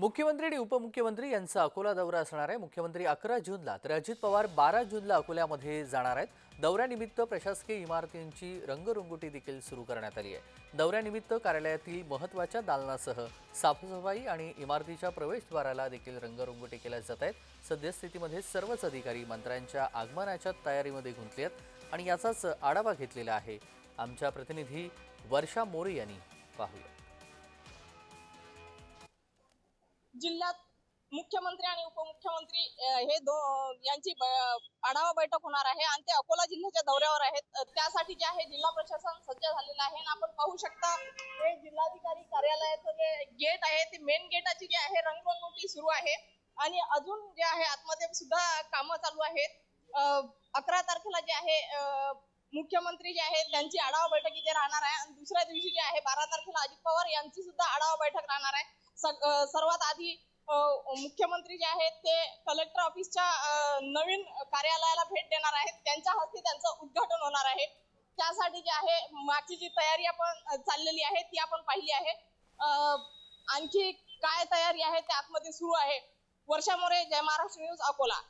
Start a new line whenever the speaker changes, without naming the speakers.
मुख्यमंत्री आणि उपमुख्यमंत्री यांचा अकोला दौरा असणार आहे. मुख्यमंत्री अकरा जूनला तर अजित पवार बारा जूनला अकोल्यामध्ये जाणार आहेत. दौऱ्यानिमित्त प्रशासकीय इमारतींची रंगरंगोटी देखील सुरू करण्यात आली आहे. दौऱ्यानिमित्त कार्यालयातील महत्त्वाच्या दालनासह साफसफाई आणि इमारतीच्या प्रवेशद्वाराला देखील रंगरंगोटी केल्या जात आहेत. सद्यस्थितीमध्ये सर्वच अधिकारी मंत्र्यांच्या आगमनाच्या तयारीमध्ये गुंतले आहेत आणि याचाच आढावा घेतलेला आहे. आमच्या प्रतिनिधी वर्षा मोरे यांनी पाहूया.
जिल्ह्यात मुख्यमंत्री आणि उपमुख्यमंत्री हे दो यांची आढावा बैठक होणार आहे. आणि ते अकोला जिल्ह्याच्या दौऱ्यावर आहेत. त्यासाठी जे आहे जिल्हा प्रशासन सज्ज झालेलं आहे. आणि आपण पाहू शकता हे जिल्हाधिकारी कार्यालयाचं जे गेट आहे ते मेन गेटाची जे आहे रंगरंगोटी सुरू आहे. आणि अजून जे आहे आतमध्ये सुद्धा कामं चालू आहेत. अकरा तारखेला जे आहे मुख्यमंत्री जे आहेत त्यांची आढावा बैठक इथे राहणार आहे. आणि दुसऱ्या दिवशी जे आहे बारा तारखेला अजित पवार यांची सुद्धा आढावा बैठक राहणार आहे. सर्वात आधी मुख्यमंत्री जे आहेत ते कलेक्टर ऑफिसच्या नवीन कार्यालयाला भेट देणार आहेत. त्यांच्या हस्ते त्यांचं उद्घाटन होणार आहे. त्यासाठी जे आहे मागची जी तयारी आपण चाललेली आहे ती आपण पाहिली आहे. आणखी काय तयारी आहे ते आतमध्ये सुरू आहे. वर्षा मोरे जय महाराष्ट्र न्यूज अकोला.